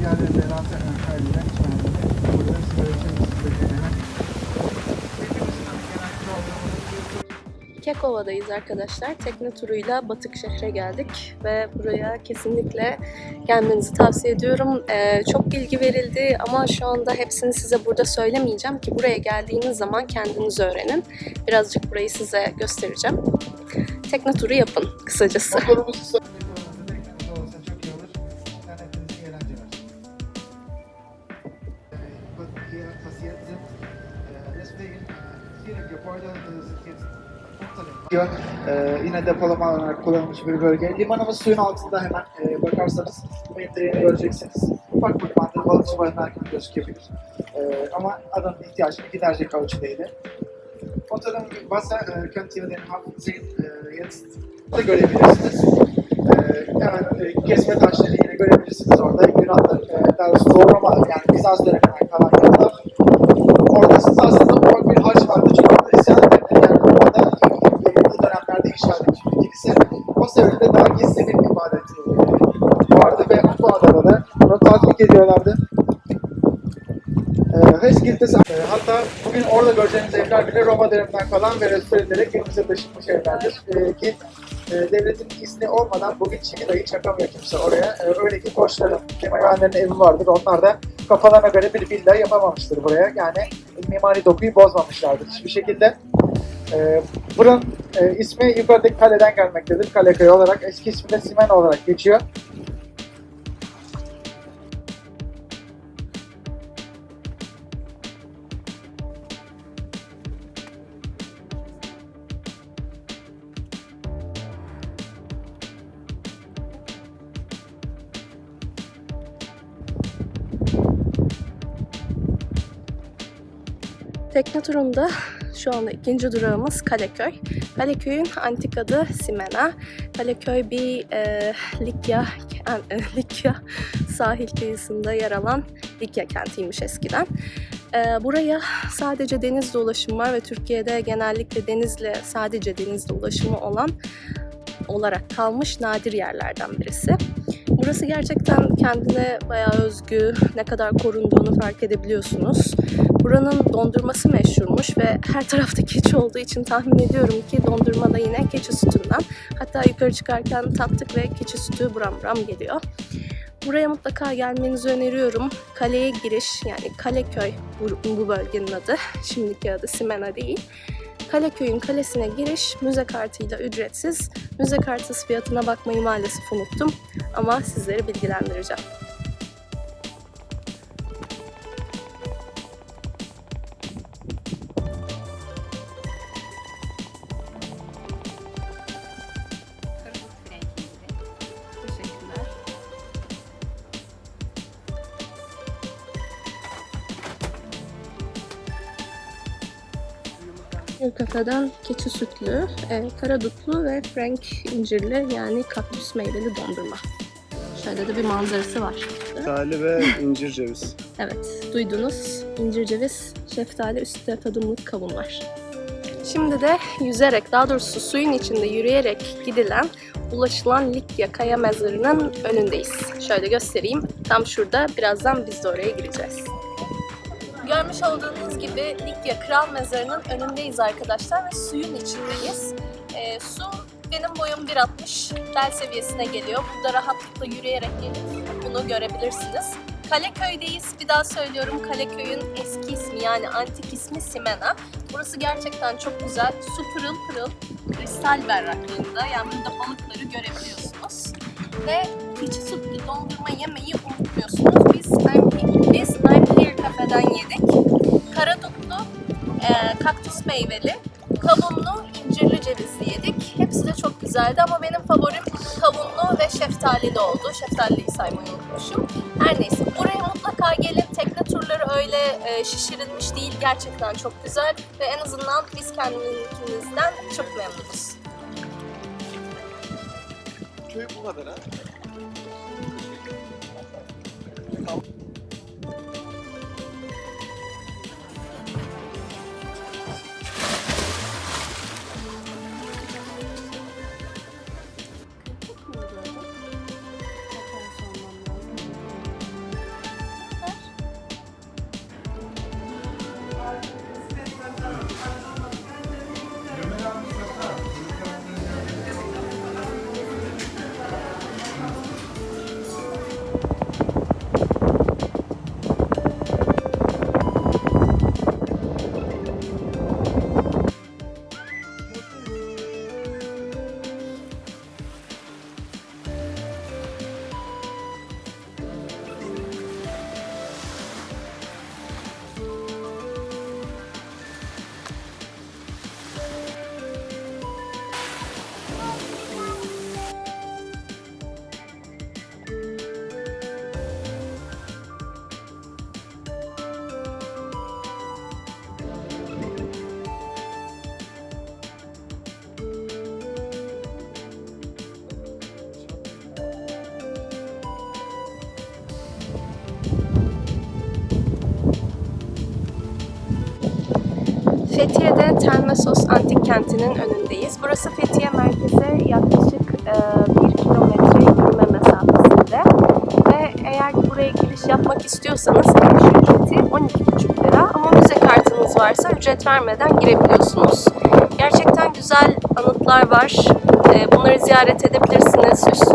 kurallarımız Kekova'dayız arkadaşlar. Tekne turuyla Batık şehre geldik ve buraya kesinlikle gelmenizi tavsiye ediyorum. Ee, çok bilgi verildi ama şu anda hepsini size burada söylemeyeceğim ki buraya geldiğiniz zaman kendiniz öğrenin. Birazcık burayı size göstereceğim. Tekne turu yapın kısacası. E, yine depolama olarak kullanılmış bir bölge. Limanımız suyun altında hemen e, bakarsanız metreğini göreceksiniz. Ufak bir limandır, balıkçı barınarken gözükebilir. E, ama adamın ihtiyacını giderecek ölçüdeydi. Otelin Wasser e, könnt ihr den Hafen sehen e, da görebilirsiniz. E, hemen kesme taşları yine görebilirsiniz orada. Yunanlar, e, daha doğrama yani Bizans döneminden kalan yapılar. Orada siz aslında ufak bir harç vardı. Çünkü orada isyan edenler yani orada belirli dönemlerde inşa edilmiş bir kilise. O sebeple daha gizli bir ibadet e, vardı ve bu adada da bunu tatbik ediyorlardı. Heskildes, e, hatta bugün orada göreceğiniz evler bile Roma döneminden kalan ve restore edilerek günümüze taşınmış evlerdir. Ee, ki e, devletin izni olmadan bugün çivi dahi çakamıyor kimse oraya. Ee, öyle ki koçların, demirhanelerin evi vardır. Onlar da kafalarına göre bir villa yapamamıştır buraya. Yani mimari dokuyu bozmamışlardır hiçbir şekilde. Ee, buranın e, ismi yukarıdaki kaleden gelmektedir. Kaleköy olarak. Eski ismi de Simena olarak geçiyor. Tekne turunda şu anda ikinci durağımız Kaleköy. Kaleköy'ün antik adı Simena. Kaleköy bir e, Likya, e, Likya sahil kıyısında yer alan Likya kentiymiş eskiden. E, buraya sadece denizle ulaşım var ve Türkiye'de genellikle denizle sadece denizle ulaşımı olan olarak kalmış nadir yerlerden birisi. Burası gerçekten kendine bayağı özgü, ne kadar korunduğunu fark edebiliyorsunuz. Buranın dondurması meşhurmuş ve her tarafta keçi olduğu için tahmin ediyorum ki dondurma da yine keçi sütünden. Hatta yukarı çıkarken tattık ve keçi sütü buram buram geliyor. Buraya mutlaka gelmenizi öneriyorum. Kaleye giriş yani Kaleköy bu, bu bölgenin adı. Şimdiki adı Simena değil. Kaleköy'ün kalesine giriş müze kartıyla ücretsiz. Müze kartısı fiyatına bakmayı maalesef unuttum ama sizleri bilgilendireceğim. Kafeden keçi sütlü, e, karadutlu ve frank incirli yani kaktüs meyveli dondurma. Şöyle de bir manzarası var. Şeftali ve incir ceviz. Evet, duydunuz. İncir ceviz, şeftali, üstte tadımlık kavun var. Şimdi de yüzerek, daha doğrusu suyun içinde yürüyerek gidilen, ulaşılan Likya Kaya Mezarı'nın önündeyiz. Şöyle göstereyim. Tam şurada, birazdan biz de oraya gireceğiz. Görmüş olduğunuz gibi Likya Kral Mezarı'nın önündeyiz arkadaşlar ve suyun içindeyiz. Ee, su benim boyum 1.60, bel seviyesine geliyor. Burada rahatlıkla yürüyerek gelip bunu görebilirsiniz. Kaleköy'deyiz. Bir daha söylüyorum Kaleköy'ün eski ismi yani antik ismi Simena. Burası gerçekten çok güzel. Su pırıl pırıl, kristal berraklığında. Yani burada balıkları görebiliyorsunuz. Ve keçi sütlü dondurma yemeyi unutmuyorsunuz. Kafeden yedik. Karadutlu, e, kaktüs meyveli, kavunlu, incirli cevizli yedik. Hepsi de çok güzeldi ama benim favorim kavunlu ve şeftalili oldu. Şeftaliyi saymayı unutmuşum. Her neyse buraya mutlaka gelin. Tekne turları öyle e, şişirilmiş değil. Gerçekten çok güzel ve en azından biz kendimizden çok memnunuz. Köy bu kadar ha. Fethiye'de Termesos Antik Kenti'nin önündeyiz. Burası Fethiye merkeze yaklaşık e, 1 kilometre yürüme mesafesinde. Ve eğer buraya giriş yapmak istiyorsanız giriş ücreti 12,5 lira. Ama müze kartınız varsa ücret vermeden girebiliyorsunuz. Gerçekten güzel anıtlar var. E, bunları ziyaret edebilirsiniz. Üstüne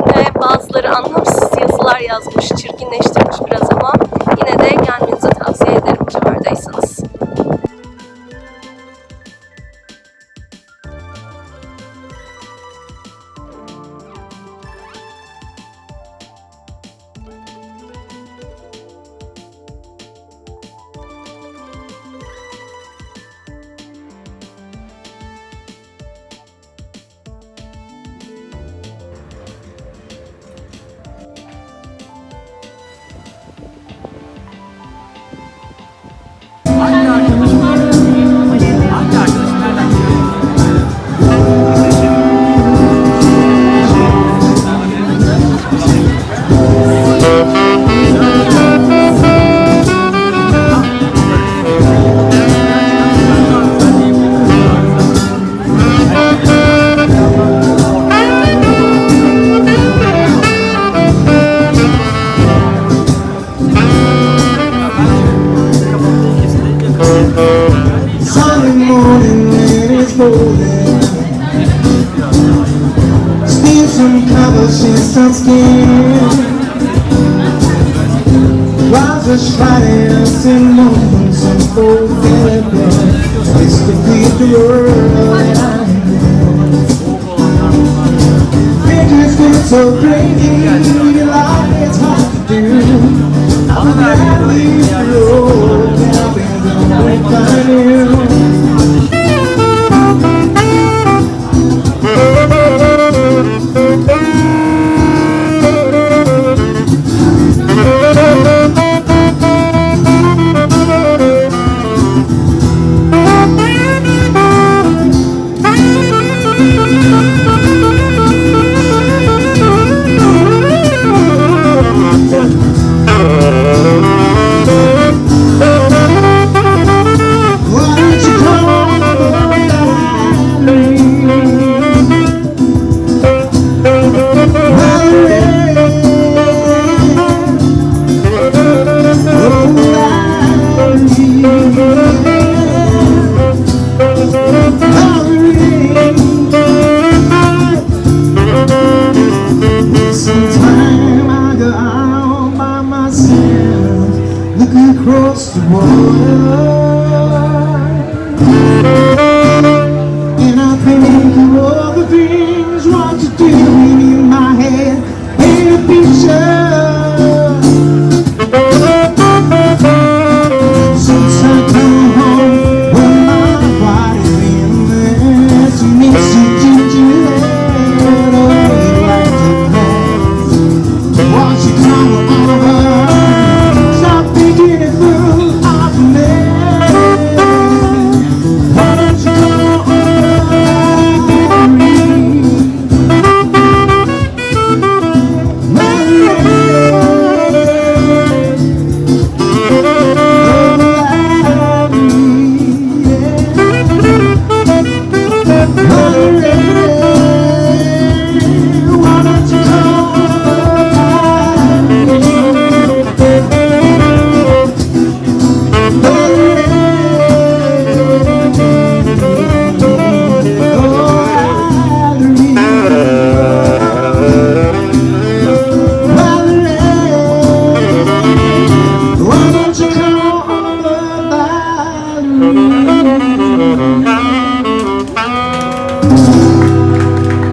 Quase as shining in moments and forgettable It's the the world and I It just gets so crazy Like it's hard to do. I'm not leave the